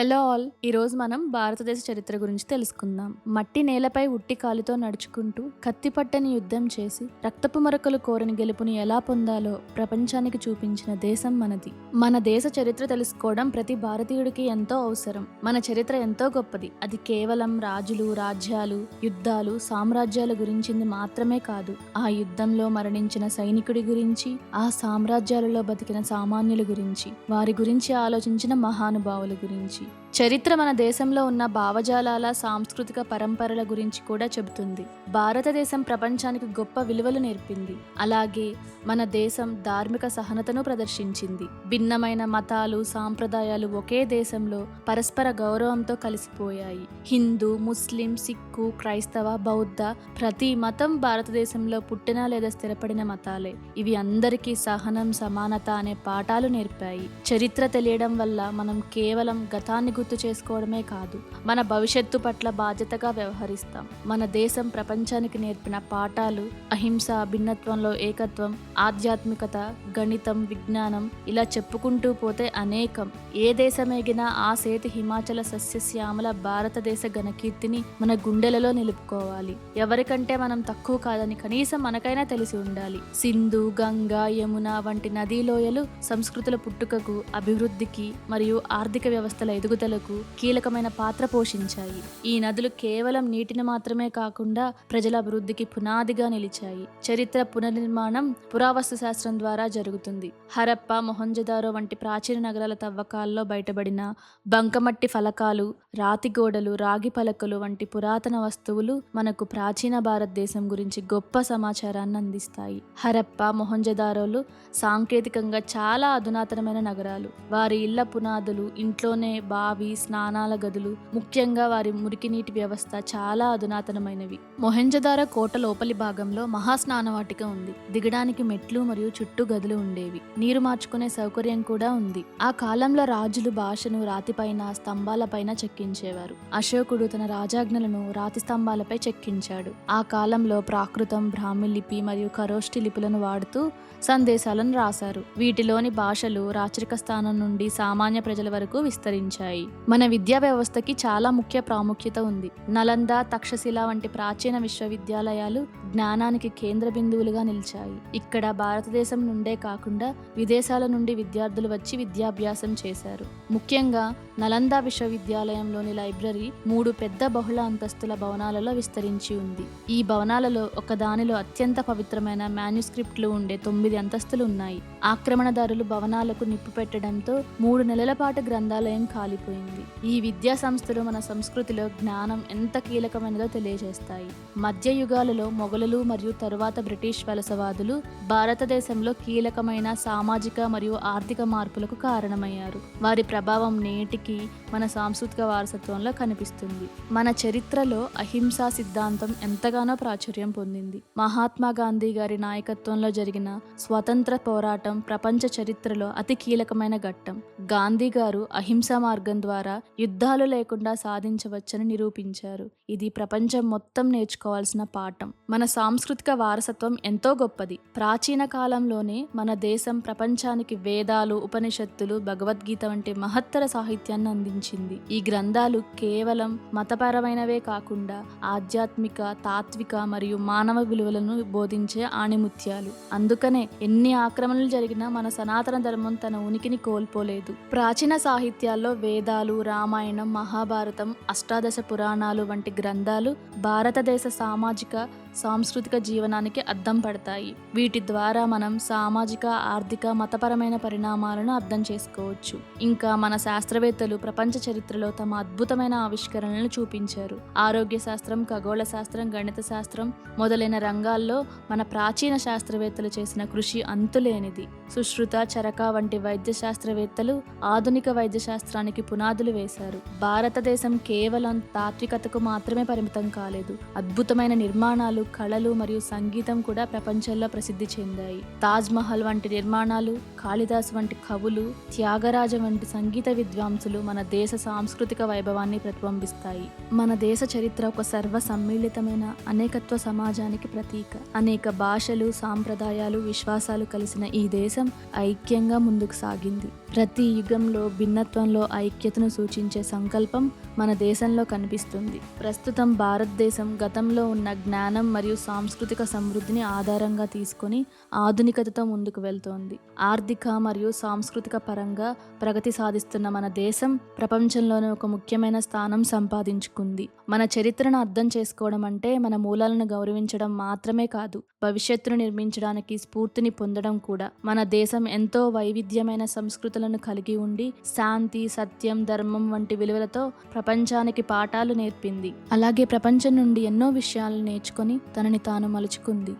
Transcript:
Hello all. ఈరోజు మనం భారతదేశ చరిత్ర గురించి తెలుసుకుందాం. మట్టి నేలపై ఉట్టి కాలుతో నడుచుకుంటూ కత్తిపట్టని యుద్ధం చేసి రక్తపు మరకలు కోరని గెలుపుని ఎలా పొందాలో ప్రపంచానికి చూపించిన దేశం మనది. మన దేశ చరిత్ర తెలుసుకోవడం ప్రతి భారతీయుడికి ఎంతో అవసరం. మన చరిత్ర ఎంతో గొప్పది. అది కేవలం రాజులు రాజ్యాలు యుద్ధాలు సామ్రాజ్యాల గురించింది మాత్రమే కాదు. ఆ యుద్ధంలో మరణించిన సైనికుడి గురించి ఆ సామ్రాజ్యాలలో బతికిన సామాన్యుల గురించి వారి గురించి ఆలోచించిన మహానుభావుల గురించి చరిత్ర మన దేశంలో ఉన్న భావజాలాల సాంస్కృతిక పరంపరల గురించి కూడా చెబుతుంది. భారతదేశం ప్రపంచానికి గొప్ప విలువలు నేర్పింది. అలాగే మన దేశం ధార్మిక సహనతను ప్రదర్శించింది. భిన్నమైన మతాలు సాంప్రదాయాలు ఒకే దేశంలో పరస్పర గౌరవంతో కలిసిపోయాయి. హిందూ ముస్లిం సిక్కు క్రైస్తవ బౌద్ధ ప్రతి మతం భారతదేశంలో పుట్టిన లేదా స్థిరపడిన మతాలే. ఇవి అందరికీ సహనం సమానత అనే పాఠాలు నేర్పాయి. చరిత్ర తెలియడం వల్ల మనం కేవలం గతాన్ని గుర్తు చేసుకోవడమే కాదు మన భవిష్యత్తు పట్ల బాధ్యతగా వ్యవహరిస్తాం. మన దేశం ప్రపంచానికి నేర్పిన పాఠాలు అహింస భిన్నత్వంలో ఏకత్వం ఆధ్యాత్మికత గణితం విజ్ఞానం ఇలా చెప్పుకుంటూ పోతే అనేకం. ఏ దేశమేగినా ఆ సేతి హిమాచల సస్యశ్యామల భారతదేశ ఘనకీర్తిని మన గుండెలలో నిలుపుకోవాలి. ఎవరికంటే మనం తక్కువ కాదని కనీసం మనకైనా తెలిసి ఉండాలి. సింధు గంగా యమున వంటి నదీలోయలు సంస్కృతుల పుట్టుకకు అభివృద్ధికి మరియు ఆర్థిక వ్యవస్థల ఎదుగుదలకు కీలకమైన పాత్ర పోషించాయి. ఈ నదులు కేవలం నీటిని మాత్రమే కాకుండా ప్రజల అభివృద్ధికి పునాదిగా నిలిచాయి. చరిత్ర పునర్నిర్మాణం పురావస్తు శాస్త్రం ద్వారా జరుగుతుంది. హరప్ప మొహంజదారో వంటి ప్రాచీన నగరాల తవ్వకాల్లో బయటపడిన బంకమట్టి ఫలకాలు రాతి గోడలు రాగి పలకలు వంటి పురాతన వస్తువులు మనకు ప్రాచీన భారతదేశం గురించి గొప్ప సమాచారాన్ని అందిస్తాయి. హరప్ప మొహంజదారోలు సాంకేతికంగా చాలా అధునాతనమైన నగరాలు. వారి ఇళ్ళ పునాదులు ఇంట్లోనే బావి స్నానాల గదులు ముఖ్యంగా వారి మురికి నీటి వ్యవస్థ చాలా అధునాతనమైనవి. మొహెంజదార కోట లోపలి భాగంలో మహాస్నానవాటిక ఉంది. దిగడానికి మెట్లు మరియు చుట్టూ గదులు ఉండేవి. నీరు మార్చుకునే సౌకర్యం కూడా ఉంది. ఆ కాలంలో రాజులు భాషను రాతిపైన స్తంభాలపైన చెక్కించేవారు. అశోకుడు తన రాజాజ్ఞలను రాతి స్తంభాలపై చెక్కించాడు. ఆ కాలంలో ప్రాకృతం బ్రాహ్మి లిపి మరియు ఖరోష్టి లిపులను వాడుతూ సందేశాలను రాశారు. వీటిలోని భాషలు రాచరిక స్థానం నుండి సామాన్య ప్రజల వరకు విస్తరించారు విస్తరించాయి మన విద్యా వ్యవస్థకి చాలా ముఖ్య ప్రాముఖ్యత ఉంది. నలంద తక్షశిల వంటి ప్రాచీన విశ్వవిద్యాలయాలు జ్ఞానానికి కేంద్ర బిందువులుగా నిలిచాయి. ఇక్కడ భారతదేశం నుండే కాకుండా విదేశాల నుండి విద్యార్థులు వచ్చి విద్యాభ్యాసం చేశారు. ముఖ్యంగా నలంద విశ్వవిద్యాలయంలోని లైబ్రరీ మూడు పెద్ద బహుళ అంతస్తుల భవనాలలో విస్తరించి ఉంది. ఈ భవనాలలో ఒకదానిలో అత్యంత పవిత్రమైన మాన్యుస్క్రిప్ట్లు ఉండే తొమ్మిది అంతస్తులు ఉన్నాయి. ఆక్రమణదారులు భవనాలకు నిప్పు పెట్టడంతో మూడు నెలల పాటు గ్రంథాలయం కాలిపోయింది ఈ విద్యా సంస్థలు మన సంస్కృతిలో జ్ఞానం ఎంత కీలకమైనదో తెలియజేస్తాయి. మధ్య యుగాలలో మొఘలులు మరియు తరువాత బ్రిటిష్ వలసవాదులు భారతదేశంలో కీలకమైన సామాజిక మరియు ఆర్థిక మార్పులకు కారణమయ్యారు. వారి ప్రభావం నేటికి మన సాంస్కృతిక వారసత్వంలో కనిపిస్తుంది. మన చరిత్రలో అహింసా సిద్ధాంతం ఎంతగానో ప్రాచుర్యం పొందింది. మహాత్మా గాంధీ గారి నాయకత్వంలో జరిగిన స్వతంత్ర పోరాటం ప్రపంచ చరిత్రలో అతి కీలకమైన ఘట్టం. గాంధీ గారు అహింసా మార్గం ద్వారా యుద్ధాలు లేకుండా సాధించవచ్చని నిరూపించారు. ఇది ప్రపంచం మొత్తం నేర్చుకోవాల్సిన పాఠం. మన సాంస్కృతిక వారసత్వం ఎంతో గొప్పది. ప్రాచీన కాలంలోనే మన దేశం ప్రపంచానికి వేదాలు ఉపనిషత్తులు భగవద్గీత వంటి మహత్తర సాహిత్యాన్ని అందించింది. ఈ గ్రంథాలు కేవలం మతపరమైనవే కాకుండా ఆధ్యాత్మిక తాత్విక మరియు మానవ విలువలను బోధించే ఆణిముత్యాలు. అందుకనే ఎన్ని ఆక్రమణలు జరిగినా మన సనాతన ధర్మం తన ఉనికిని కోల్పోలేదు. ప్రాచీన సాహిత్యాల్లో వేదాలు రామాయణం మహాభారతం అష్టాదశ పురాణాలు వంటి గ్రంథాలు భారతదేశ సామాజిక సాంస్కృతిక జీవనానికి అద్దం పడతాయి. వీటి ద్వారా మనం సామాజిక ఆర్థిక మతపరమైన పరిణామాలను అర్థం చేసుకోవచ్చు. ఇంకా మన శాస్త్రవేత్తలు ప్రపంచ చరిత్రలో తమ అద్భుతమైన ఆవిష్కరణలను చూపించారు. ఆరోగ్య శాస్త్రం ఖగోళ శాస్త్రం గణిత శాస్త్రం మొదలైన రంగాల్లో మన ప్రాచీన శాస్త్రవేత్తలు చేసిన కృషి అంతులేనిది. సుశ్రుత చరక వంటి వైద్య శాస్త్రవేత్తలు ఆధునిక వైద్య శాస్త్రానికి పునాదులు వేశారు. భారతదేశం కేవలం తాత్వికతకు మాత్రమే పరిమితం కాలేదు. అద్భుతమైన నిర్మాణాలు కళలు మరియు సంగీతం కూడా ప్రపంచంలో ప్రసిద్ధి చెందాయి. తాజ్ మహల్ వంటి నిర్మాణాలు కాళిదాస్ వంటి కవులు త్యాగరాజ వంటి సంగీత విద్వాంసులు మన దేశ సాంస్కృతిక వైభవాన్ని ప్రతిబింబిస్తాయి. మన దేశ చరిత్ర ఒక సర్వ సమ్మిళితమైన అనేకత్వ సమాజానికి ప్రతీక. అనేక భాషలు సాంప్రదాయాలు విశ్వాసాలు కలిసిన ఈ దేశం ఐక్యంగా ముందుకు సాగింది. ప్రతి యుగంలో భిన్నత్వంలో ఐక్యతను సూచించే సంకల్పం మన దేశంలో కనిపిస్తుంది. ప్రస్తుతం భారతదేశం గతంలో ఉన్న జ్ఞానం మరియు సాంస్కృతిక సమృద్ధిని ఆధారంగా తీసుకొని ఆధునికతతో ముందుకు వెళ్తోంది. ఆర్థిక మరియు సాంస్కృతిక పరంగా ప్రగతి సాధిస్తున్న మన దేశం ప్రపంచంలోనే ఒక ముఖ్యమైన స్థానం సంపాదించుకుంది. మన చరిత్రను అర్థం చేసుకోవడం అంటే మన మూలాలను గౌరవించడం మాత్రమే కాదు భవిష్యత్తును నిర్మించడానికి స్ఫూర్తిని పొందడం కూడా. మన దేశం ఎంతో వైవిధ్యమైన సంస్కృతులను కలిగి ఉండి శాంతి సత్యం ధర్మం వంటి విలువలతో ప్రపంచానికి పాఠాలు నేర్పింది. అలాగే ప్రపంచం నుండి ఎన్నో విషయాలు నేర్చుకొని తనని తాను మలుచుకుంది.